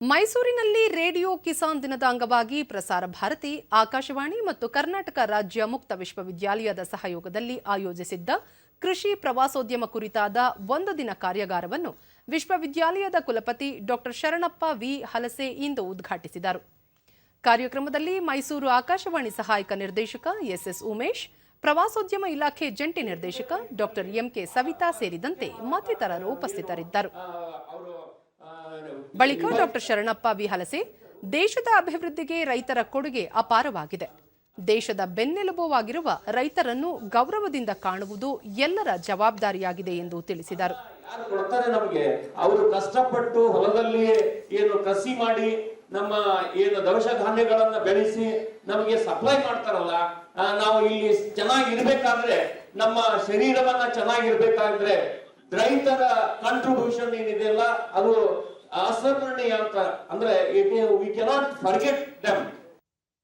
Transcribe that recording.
ಮೈಸೂರಿನಲ್ಲಿ ರೇಡಿಯೋ ಕಿಸಾನ್ ದಿನದ ಅಂಗವಾಗಿ ಪ್ರಸಾರ ಭಾರತಿ, ಆಕಾಶವಾಣಿ ಮತ್ತು ಕರ್ನಾಟಕ ರಾಜ್ಯ ಮುಕ್ತ ವಿಶ್ವವಿದ್ಯಾಲಯದ ಸಹಯೋಗದಲ್ಲಿ ಆಯೋಜಿಸಿದ್ದ ಕೃಷಿ ಪ್ರವಾಸೋದ್ಯಮ ಕುರಿತಾದ ಒಂದು ದಿನ ಕಾರ್ಯಾಗಾರವನ್ನು ವಿಶ್ವವಿದ್ಯಾಲಯದ ಕುಲಪತಿ ಡಾಕ್ಟರ್ ಶರಣಪ್ಪ ವಿ. ಹಲಸೆ ಇಂದು ಉದ್ಘಾಟಿಸಿದರು. ಕಾರ್ಯಕ್ರಮದಲ್ಲಿ ಮೈಸೂರು ಆಕಾಶವಾಣಿ ಸಹಾಯಕ ನಿರ್ದೇಶಕ ಎಸ್ಎಸ್ ಉಮೇಶ್, ಪ್ರವಾಸೋದ್ಯಮ ಇಲಾಖೆ ಜಂಟಿ ನಿರ್ದೇಶಕ ಡಾಕ್ಟರ್ ಎಂಕೆ ಸವಿತಾ ಸೇರಿದಂತೆ ಮತ್ತಿತರರು ಉಪಸ್ಥಿತರಿದ್ದರು. ಬಳಿಕ ಡಾಕ್ಟರ್ ಶರಣಪ್ಪ ವಿ ಹಲಸೆ ದೇಶದ ಅಭಿವೃದ್ಧಿಗೆ ರೈತರ ಕೊಡುಗೆ ಅಪಾರವಾಗಿದೆ. ದೇಶದ ಬೆನ್ನೆಲುಬುವಾಗಿರುವ ರೈತರನ್ನು ಗೌರವದಿಂದ ಕಾಣುವುದು ಎಲ್ಲರ ಜವಾಬ್ದಾರಿಯಾಗಿದೆ ಎಂದು ತಿಳಿಸಿದರು. ನಮಗೆ? ಅವರು ಕಷ್ಟಪಟ್ಟು ಹೊಲದಲ್ಲಿ ಏನು ಕಸಿ ಮಾಡಿ ನಮ್ಮ ಏನು ದವಸ ಧಾನ್ಯಗಳನ್ನ ಬೆಳೆಸಿ ನಮಗೆ ಸಪ್ಲೈ ಮಾಡ್ತಾರಲ್ಲ ನಾವು ಇಲ್ಲಿ ಚೆನ್ನಾಗಿರ್ಬೇಕಾದ್ರೆ, ನಮ್ಮ ಶರೀರವನ್ನ ಚೆನ್ನಾಗಿರ್ಬೇಕಾದ್ರೆ ರೈತರ ಕಾಂಟ್ರಿಬ್ಯೂಷನ್ ಏನಿದೆಯಲ್ಲ ಅದು ಅಸರ್ಣೀಯ ಅಂತ ಅಂದ್ರೆ ವಿ ಕೆನಾಟ್ ಫರ್ಗೆಟ್ ದಮ್